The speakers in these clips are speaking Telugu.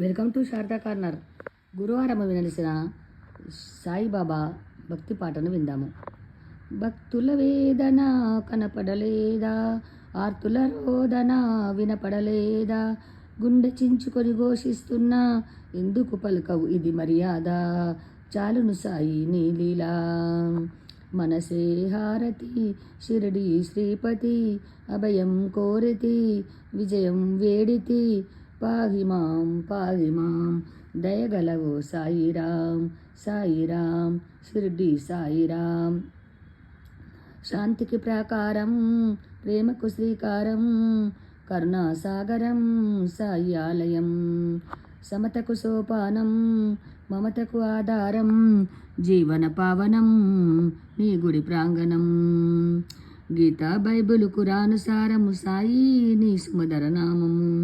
Welcome to Sharada corner. గురువారం వినలిసిన సాయిబాబా భక్తి పాటను విందాము. భక్తుల వేదన కనపడలేదా? ఆర్తుల రోదన వినపడలేదా? గుండె చించుకొని ఘోషిస్తున్నా ఎందుకు పలుకవు ఇది మర్యాద? చాలును సాయి నీలీలా మనసే హారతి షిరడి శ్రీపతి అభయం కోరితి విజయం వేడితి పాగి మాం పాగి మాం దయగలవో సాయిరాం సాయిరాం షిరిడి సాయిరాం శాంతికి ప్రాకారం ప్రేమకు శ్రీకారం కరుణాసాగరం సాయి ఆలయం. సమతకు సోపానం మమతకు ఆధారం జీవన పావనం మీ గుడి ప్రాంగణం. గీతా బైబిల్ కురానుసారము సాయి నీ సుమధర నామము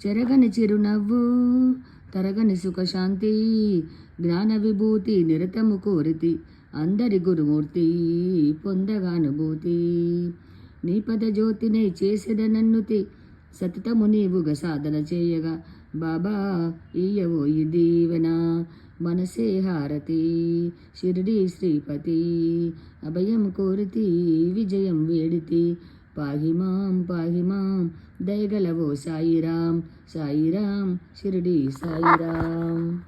చెరగని చిరునవ్వు తరగని సుఖశాంతి జ్ఞాన విభూతి నిరతము కోరితి అందరి గురుమూర్తి పొందగానుభూతి. నీ పద జ్యోతినే చేసేద నన్నుతి సతతము నీవుగ సాధన చేయగా బాబా ఇయ్యవో ఈ దీవెన మనసే హారతి షిరిడి శ్రీపతి అభయం కోరితి విజయం వేడితి పాహిమాం పాహిమాం దయగలవో సాయిరాం సాయిరాం షిరిడి సాయిరాం.